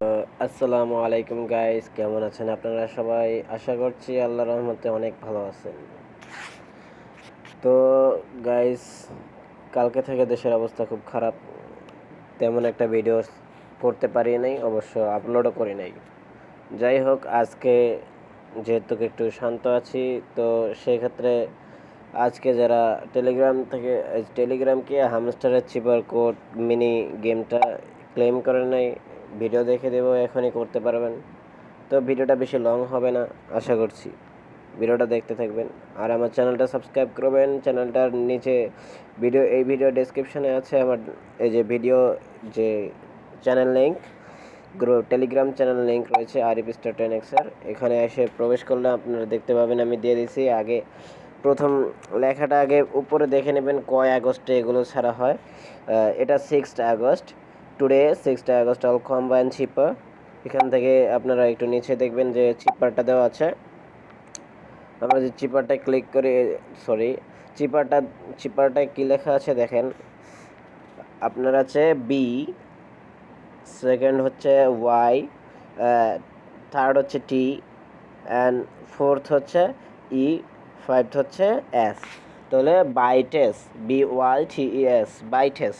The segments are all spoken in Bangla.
আসসালামু আলাইকুম গাইস কেমন আছেন আপনারা সবাই? আশা করছি আল্লাহ রহমতে অনেক ভালো আছেন। তো গাইস কালকে থেকে দেশের অবস্থা খুব খারাপ। তেমন একটা ভিডিও করতে পারি নাই, অবশ্য আপলোডও করি নাই। যাই হোক, আজকে যেহেতু একটু শান্ত আছি, তো সেক্ষেত্রে আজকে যারা টেলিগ্রাম থেকে টেলিগ্রাম কি হামস্টারের চিপার কোড মিনি গেমটা ক্লেম করে নাই ভিডিও দেখে দেবো, এখনই করতে পারবেন। তো ভিডিওটা বেশি লং হবে না, আশা করছি। ভিডিওটা দেখতে থাকবেন। আর আমার চ্যানেলটা সাবস্ক্রাইব করবেন। চ্যানেলটার নিচে ভিডিও, এই ভিডিও ডেসক্রিপশনে আছে আমার, এই যে ভিডিও যে channel link group Telegram channel link রয়েছে আর আরিফ স্টার টেন এক্সের এখানে এসে প্রবেশ করলে আপনারা দেখতে পাবেন, আমি দিয়ে দিছি। আগে প্রথম লেখাটা আগে উপরে দেখে নেবেন, কয় আগস্টে এগুলো ছাড়া হয়। এটা sixth August. Today sixth August all combine cipher এখান থেকে আপনারা একটু নিচে দেখবেন যে চিপারটা দেওয়া আছে। আমরা যে চিপারটা ক্লিক করে সরি চিপারটা চিপারটায় কী লেখা আছে দেখেন। আপনার আছে বি সেকেন্ড হচ্ছে ওয়াই থার্ড হচ্ছে টি অ্যান্ড ফোর্থ হচ্ছে ই ফাইভথ হচ্ছে এস তাহলে bytes B Y T S bytes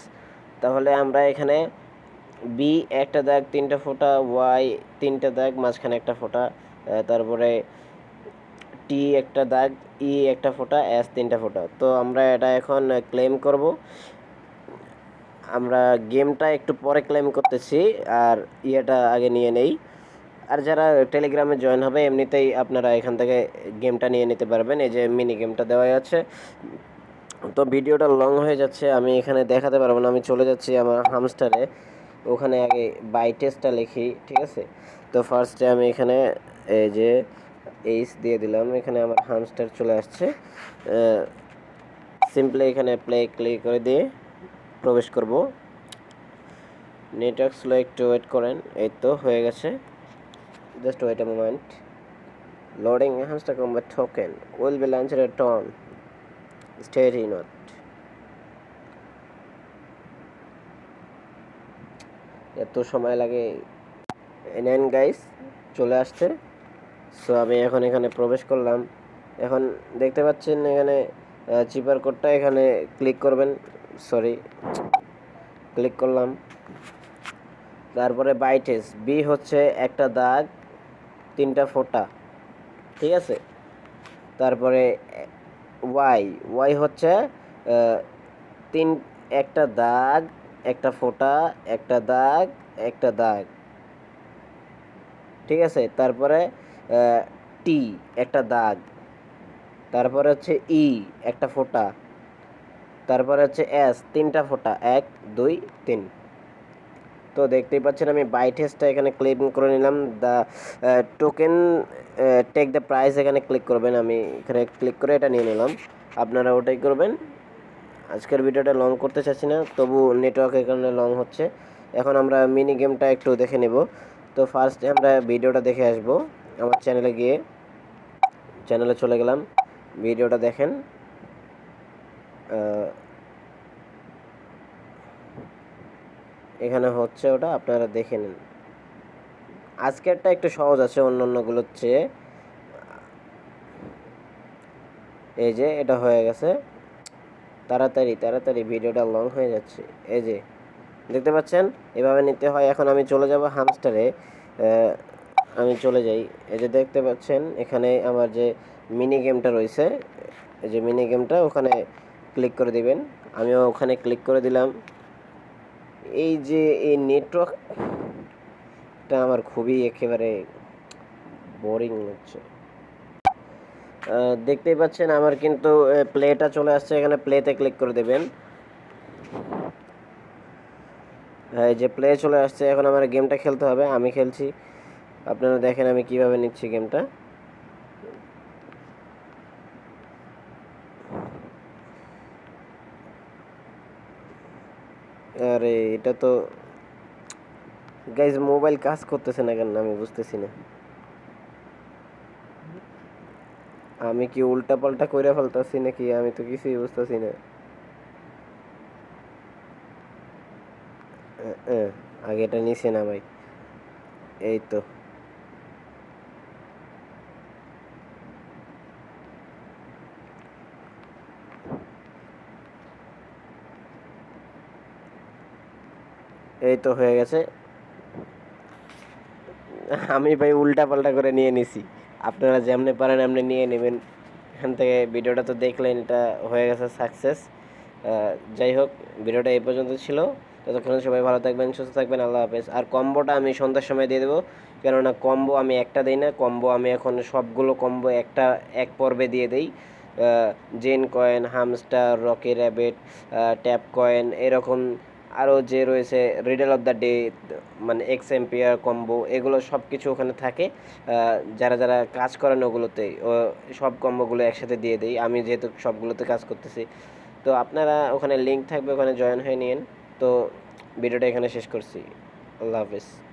তাহলে আমরা এখানে বি একটা দাগ, তিনটা ফোঁটা ওয়াই তিনটা দাগ, মাঝখানে একটা ফোঁটা তারপরে টি একটা দাগ ই একটা ফোঁটা এস তিনটা ফোঁটা। তো আমরা এটা এখন ক্লেম করব। আমরা গেমটা একটু পরে ক্লেম করতেছি, আর ইয়েটা আগে নিয়ে নেই। আর যারা টেলিগ্রামে জয়েন হবে, এমনিতেই আপনারা এখান থেকে গেমটা নিয়ে নিতে পারবেন। এই যে মিনি গেমটা দেওয়া আছে। তো ভিডিওটা লং হয়ে যাচ্ছে, আমি এখানে দেখাতে পারব না, আমি চলে যাচ্ছি আমার হামস্টারে ওখানে আগে বাই টেস্টটা লিখি, ঠিক আছে? তো ফার্স্টে আমি এখানে এই যে এইচ দিয়ে দিলাম, এখানে আমার হামস্টার চলে আসছে। সিম্পলি এখানে প্লে ক্লিক করে দিয়ে প্রবেশ করব। নেটওয়ার্ক স্লো একটু ওয়েট করেন, এই তো হয়ে গেছে। Just wait a moment loading Hamster Kombat token will be launched at on steady not এত সময় লাগে। নেন গাইস চলে আসছে। সো আমি এখন এখানে প্রবেশ করলাম। এখন দেখতে পাচ্ছেন এখানে চিপার কোডটা এখানে ক্লিক করবেন। সরি ক্লিক করলাম। তারপরে বাইটেস বি হচ্ছে একটা দাগ, তিনটা ফোটা। ঠিক আছে? তারপরে ওয়াই ওয়াই হচ্ছে তিন, একটা দাগ একটা ফোঁটা, একটা দাগ একটা দাগ। ঠিক আছে? তারপরে টি, একটা দাগ। তারপরে হচ্ছে ই, একটা ফোঁটা। তারপরে হচ্ছে এস, তিনটা ফোঁটা। এক, দুই, তিন। তো দেখতেই পাচ্ছেন আমি বাই টেস্টটা এখানে ক্লেম করে নিলাম। The token take the price এখানে ক্লিক করবেন। আমি এখানে ক্লিক করে এটা নিয়ে নিলাম। আপনারা ওটাই করবেন। আজকের ভিডিওটা লং করতে চাচ্ছি না, তবু নেটওয়ার্কের কারণে লং হচ্ছে। এখন আমরা মিনি গেমটা একটু দেখে নেব। তো ফার্স্ট আমরা ভিডিওটা দেখে আসব। আমার চ্যানেলে গিয়ে চ্যানেলে চলে গেলাম। ভিডিওটা দেখেন। এখানে হচ্ছে ওটা, আপনারা দেখে নিন। আজকেরটা একটু সহজ আছে অন্য অন্যগুলোর চেয়ে। এই যে, এটা হয়ে গেছে। তাড়াতাড়ি তাড়াতাড়ি ভিডিওটা লং হয়ে যাচ্ছে। এই যে, দেখতে পাচ্ছেন? এভাবে নিতে হয়। এখন আমি চলে যাব হামস্টারে আমি চলে যাই। এই যে দেখতে পাচ্ছেন, এখানে আমার যে মিনি গেমটা রয়েছে, এই যে মিনি গেমটা ওখানে ক্লিক করে দিবেন। আমিও ওখানে ক্লিক করে দিলাম। এই যে এই নেটওয়ার্কটা আমার খুবই একেবারে বোরিং হচ্ছে। দেখতেই পাচ্ছেন আমার কিন্তু প্লেটা চলে আসছে, এখানে প্লেতে ক্লিক করে দেবেন। হ্যাঁ যে প্লে চলে আসছে, এখন আমার গেমটা খেলতে হবে, আমি খেলছি। আপনারা দেখেন আমি কীভাবে নিচ্ছি গেমটা আরে, এটা তো গাইজ মোবাইল কাজ করতেছে না কেন? আমি বুঝতেছি না। আমি কি উল্টা পাল্টা কইরা ফেলতাছি নাকি? আমি তো কিছুই বুঝতেছি না। আগে এটা নিছে না ভাই এই তো। এই তো হয়ে গেছে। আমি ভাই উল্টা পাল্টা করে নিয়ে নিছি। আপনারা যেমনি পারেন এমনি নিয়ে নেবেন। এখান থেকে ভিডিওটা তো দেখলেন, এটা হয়ে গেছে সাকসেস যাই হোক, ভিডিওটা এই পর্যন্ত ছিল। ততক্ষণ সবাই ভালো থাকবেন, সুস্থ থাকবেন, আল্লাহ হাফেজ। আর কম্বোটা আমি সন্ধ্যার সময় দিয়ে দেবো। কেননা কম্বো আমি একটা দিই না, কম্বো আমি এখন সবগুলো কম্বো একটা, এক পর্বে দিয়ে দিই। Gen coin Hamster Rocky Rabbit tap coin এরকম আরও যে রয়েছে রিডেল অফ দ্য ডে মানে এক্স এম্পিয়ার কম্বো এগুলো সব কিছু ওখানে থাকে। যারা যারা কাজ করেন ওগুলোতে, ও, সব কম্বোগুলো একসাথে দিয়ে দেয় আমি যেহেতু সবগুলোতে কাজ করতেছি। তো আপনারা ওখানে লিঙ্ক থাকবে, ওখানে জয়েন হয়ে নিন তো ভিডিওটা এখানে শেষ করছি। আল্লাহ হাফিজ।